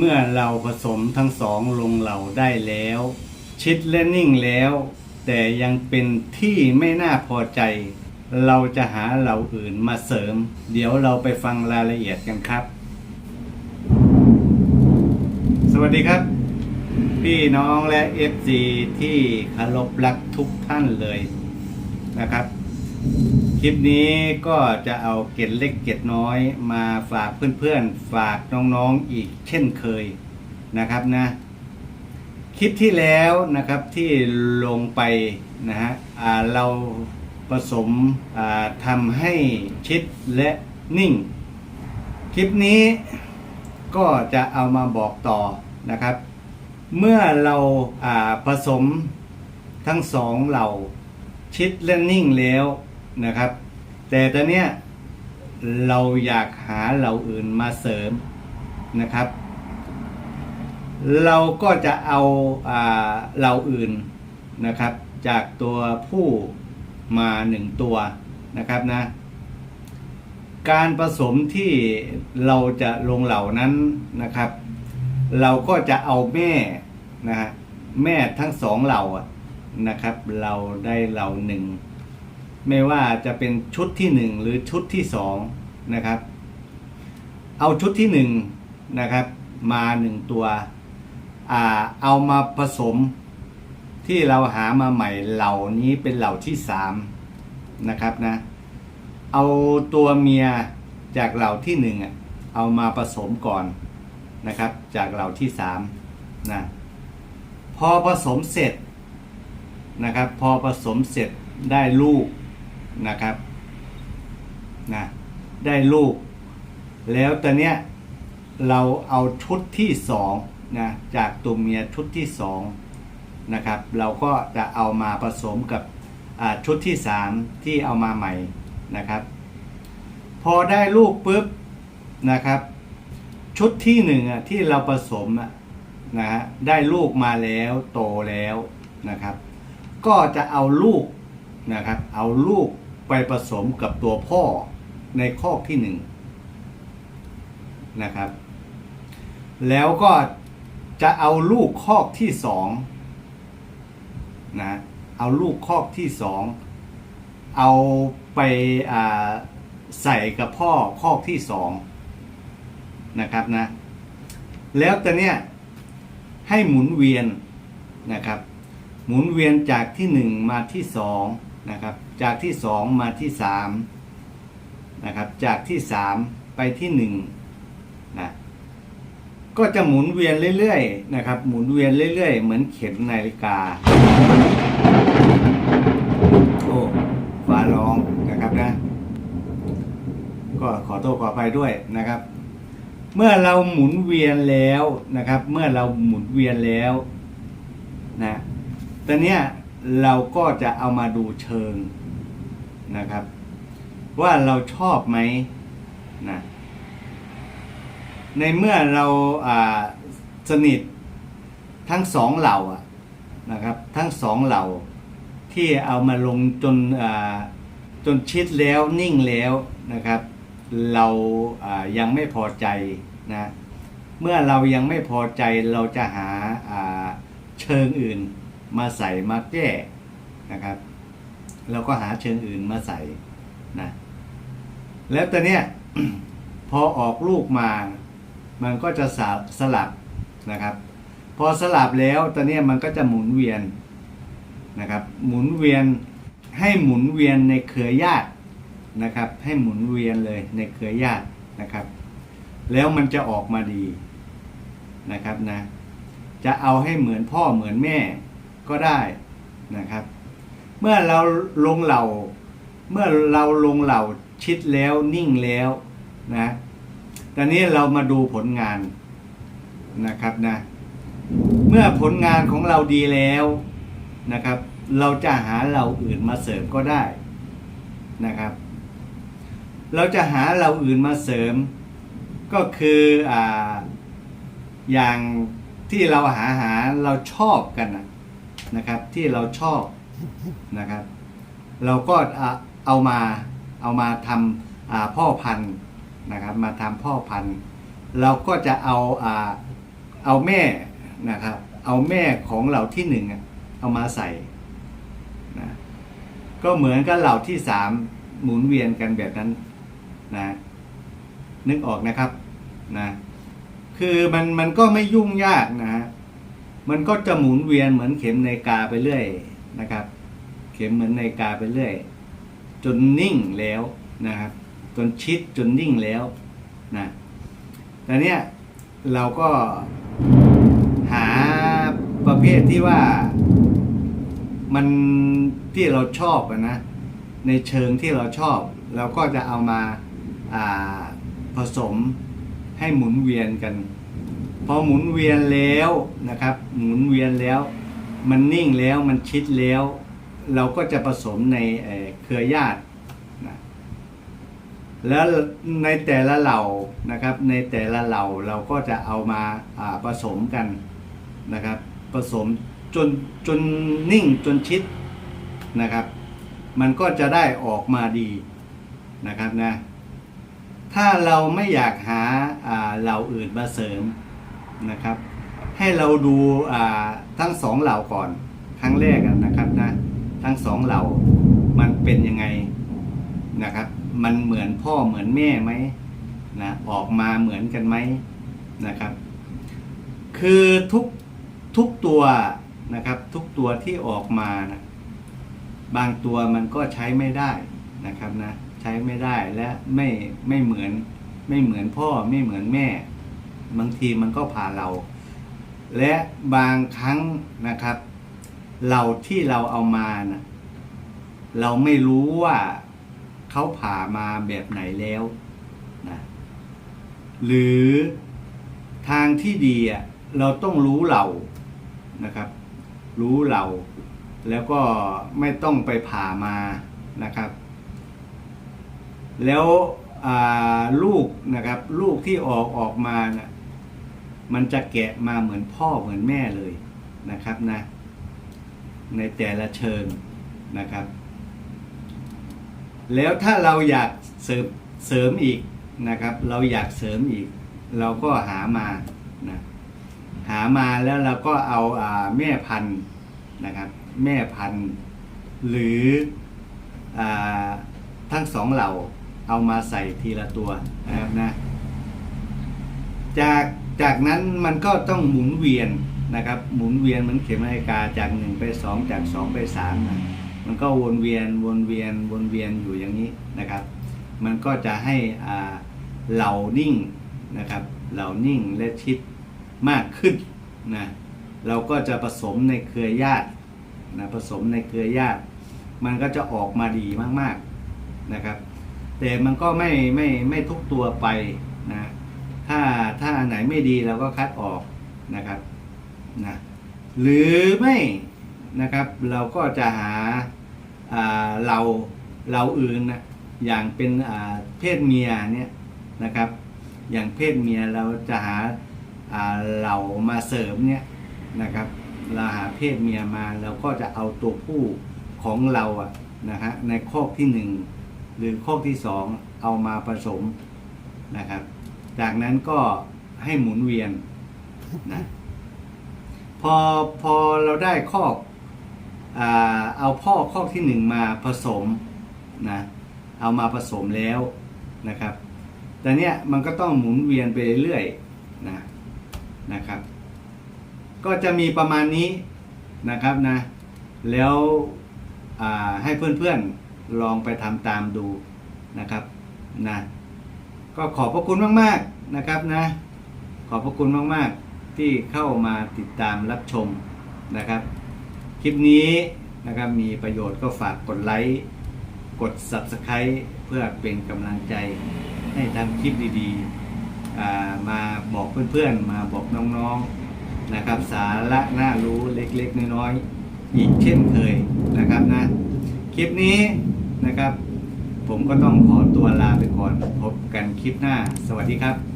เมื่อเราผสมทั้งสองลงเหล่าได้แล้ว ชิดและนิ่งแล้ว แต่ยังเป็นที่ไม่น่าพอใจ เราจะหาเหล่าอื่นมาเสริม เดี๋ยวเราไปฟังรายละเอียดกันครับ สวัสดีครับ พี่น้องและ FC ที่คารพรักทุกท่านเลยนะครับ คลิปนี้ก็จะเอาเกร็ดเล็กเกร็ดน้อยมาฝากเพื่อนๆ ฝากน้องๆอีกเช่นเคยนะครับนะ คลิปที่แล้วนะครับที่ลงไปนะฮะเราผสมทำให้ชิดและนิ่ง คลิปนี้ก็จะเอามาบอกต่อนะครับ เมื่อเราาผสมทั้งสองเหล่าชิดและนิ่งแล้ว นะครับ แต่ตอนเนี้ยเราอยากหาเหล่าอื่นมาเสริมนะครับ เราก็จะเอาเหล่าอื่นนะครับ จากตัวผู้มาหนึ่งตัวนะครับนะ การผสมที่เราจะลงเหล่านั้นนะครับ เราก็จะเอาแม่นะฮะแม่ทั้งสองเหล่านะครับ เราได้เหล่าหนึ่ง ไม่ว่าจะเป็นชุดที่หนึ่งหรือชุดที่สองนะครับ เอาชุดที่หนึ่งนะครับ มาหนึ่งตัวอ่าเอามาผสมที่เราหามาใหม่เหล่านี้เป็นเหล่าที่สามนะครับนะ เอาตัวเมียจากเหล่าที่หนึ่งเอามาผสมก่อนนะครับ จากเหล่าที่สามนะพอผสมเสร็จนะครับ พอผสมเสร็จได้ลูก นะครับนะได้ลูก แล้วตอนเนี้ยเราเอาชุดที่สองนะจากตัวเมียชุดที่สองนะครับเราก็จะเอามาผสมกับชุดที่สามที่เอามาใหม่นะครับ พอได้ลูกปุ๊บนะครับ ชุดที่หนึ่งอะที่เราผสมอะนะฮะได้ลูกมาแล้วโตแล้วนะครับ ก็จะเอาลูก นะครับ เอาลูกไปผสมกับตัวพ่อในคอกที่หนึ่งนะครับ แล้วก็จะเอาลูกคอกที่สองนะเอาลูกคอกที่สองเอาไปาใส่กับพ่อคอกที่สองนะครับนะ แล้วตอนเนี้ยให้หมุนเวียนนะครับ หมุนเวียนจากที่หนึ่งมาที่สอง นะครับ จากที่สองมาที่สามนะครับจากที่สามไปที่หนึ่งนะก็จะหมุนเวียนเรื่อยๆนะครับ หมุนเวียนเรื่อยๆ เหมือนเข็มนาฬิกาโอ้ฟ้าร้องนะครับนะ ก็ขอโทษขออภัยด้วยนะครับ เมื่อเราหมุนเวียนแล้วนะครับ เมื่อเราหมุนเวียนแล้วนะตอนเนี้ย เราก็จะเอามาดูเชิงนะครับ ว่าเราชอบไหมนะในเมื่อเราสนิททั้งสองเหล่าอะนะครับ ทั้งสองเหล่าที่เอามาลงจนจนชิดแล้วนิ่งแล้วนะครับ เราายังไม่พอใจนะเมื่อเรายังไม่พอใจเราจะหาาเชิงอื่น มาใส่มาแก้นะครับเราก็หาเชิงอื่นมาใส่นะแล้วตอนเนี้ยพอออกลูกมา มันก็จะสสลับนะครับ พอสลับแล้วตอนเนี้ยมันก็จะหมุนเวียนนะครับ หมุนเวียนให้หมุนเวียนในเครือญาตินะครับ ให้หมุนเวียนเลยในเครือญาตินะครับ แล้วมันจะออกมาดีนะครับนะ จะเอาให้เหมือนพ่อเหมือนแม่ ก็ได้นะครับ เมื่อเราลงเหล่า เมื่อเราลงเหล่าชิดแล้วนิ่งแล้วนะตอนนี้เรามาดูผลงานนะครับนะ เมื่อผลงานของเราดีแล้วนะครับ เราจะหาเราอื่นมาเสริมก็ได้นะครับ เราจะหาเราอื่นมาเสริม ก็คืออ่าอย่างที่เราหาหาเราชอบกันนะ นะครับที่เราชอบนะครับ เราก็เอามาเอามาทำพ่อพันธุ์นะครับ มาทำพ่อพันธุ์ เราก็จะเอาอเอาแม่นะครับ เอาแม่ของเหล่าที่หนึ่งเอามาใส่นะก็เหมือนกับเหล่าที่สามหมุนเวียนกันแบบนั้นนะนึกออกนะครับนะคือมันมันก็ไม่ยุ่งยากนะฮะ มันก็จะหมุนเวียนเหมือนเข็มนาฬิกาไปเรื่อยนะครับ เข็มเหมือนนาฬิกาไปเรื่อย จนนิ่งแล้วนะครับ จนชิดจนนิ่งแล้วนะแต่เนี้ยเราก็หาประเภทที่ว่ามันที่เราชอบนะในเชิงที่เราชอบ เราก็จะเอามาาผสมให้หมุนเวียนกัน พอหมุนเวียนแล้วนะครับ หมุนเวียนแล้ว มันนิ่งแล้วมันชิดแล้ว เราก็จะผสมในเครือญาตินะแล้วในแต่ละเหล่านะครับ ในแต่ละเหล่าเราก็จะเอามาผสมกันนะครับ ผสมจนจนนิ่งจนชิดนะครับ มันก็จะได้ออกมาดีนะครับนะถ้าเราไม่อยากหาเหล่าอื่นมาเสริม นะครับ ให้เราดูทั้งสองเหล่าก่อน ครั้งแรกนะครับนะทั้งสองเหล่ามันเป็นยังไงนะครับ มันเหมือนพ่อเหมือนแม่ไหมนะออกมาเหมือนกันไหมนะครับ คือทุกทุกตัวนะครับทุกตัวที่ออกมานะบางตัวมันก็ใช้ไม่ได้นะครับนะใช้ไม่ได้และไม่ไม่เหมือนไม่เหมือนพ่อไม่เหมือนแม่ บางทีมันก็ผ่าเรา และบางครั้งนะครับ เราที่เราเอามานะเราไม่รู้ว่าเขาผ่ามาแบบไหนแล้วนะหรือทางที่ดีอะเราต้องรู้เรานะครับ รู้เรา แล้วก็ไม่ต้องไปผ่ามานะครับ แล้วลูกนะครับ ลูกที่ออกออกมานะ มันจะแกะมาเหมือนพ่อเหมือนแม่เลยนะครับนะ ในแต่ละเชิงนะครับ แล้วถ้าเราอยากเสริมเสริมอีกนะครับ เราอยากเสริมอีก เราก็หามานะหามาแล้วเราก็เอาอ่าแม่พันธุ์นะครับ แม่พันธุ์หรืออาทั้งสองเหล่าเอามาใส่ทีละตัวนะครับนะจาก จากนั้นมันก็ต้องหมุนเวียนนะครับหมุนเวียนเหมือนเข็มนาฬิกาจากหนึ่งไปสองจากสองไปสามนะมันก็วนเวียนวนเวียนวนเวียนอยู่อย่างนี้นะครับ มันก็จะให้เหล่านิ่งนะครับเหล่านิ่งและชิดมากขึ้นนะเราก็จะผสมในเครือญาตินะผสมในเครือญาติ มันก็จะออกมาดีมากๆนะครับ แต่มันก็ไม่ไม่ไม่ทุกตัวไปนะ ถ้าถ้าอันไหนไม่ดีเราก็คัดออกนะครับนะหรือไม่นะครับเราก็จะหาเราเราอื่นนะอย่างเป็นเพศเมียเนี่ยนะครับ อย่างเพศเมียเราจะหาอ่าเรามาเสริมเนี่ยนะครับ เราหาเพศเมียมาเราก็จะเอาตัวผู้ของเราอะนะฮะในข้อที่หนึ่งหรือข้อที่สองเอามาผสมนะครับ จากนั้นก็ให้หมุนเวียนนะพอพอเราได้ข้ออ่าเอาพ่อข้อที่หนึ่งมาผสมนะเอามาผสมแล้วนะครับแต่เนี้ยมันก็ต้องหมุนเวียนไปเรื่อยๆนะนะครับ ก็จะมีประมาณนี้นะครับนะ แล้วให้เพื่อนๆลองไปทำตามดูนะครับนะ ก็ขอบพระคุณมากๆนะครับนะ ขอบพระคุณมากๆ ที่เข้ามาติดตามรับชมนะครับ คลิปนี้นะครับมีประโยชน์ก็ฝากกดไลค์กด Subscribe เพื่อเป็นกำลังใจให้ทำคลิปดีๆ มาบอกเพื่อนๆ มาบอกน้องๆนะครับ สาระน่ารู้เล็กๆ น้อยๆ อีกเช่นเคยนะครับนะ คลิปนี้นะครับ ผมก็ต้องขอตัวลาไปก่อนพบกันคลิปหน้า สวัสดีครับ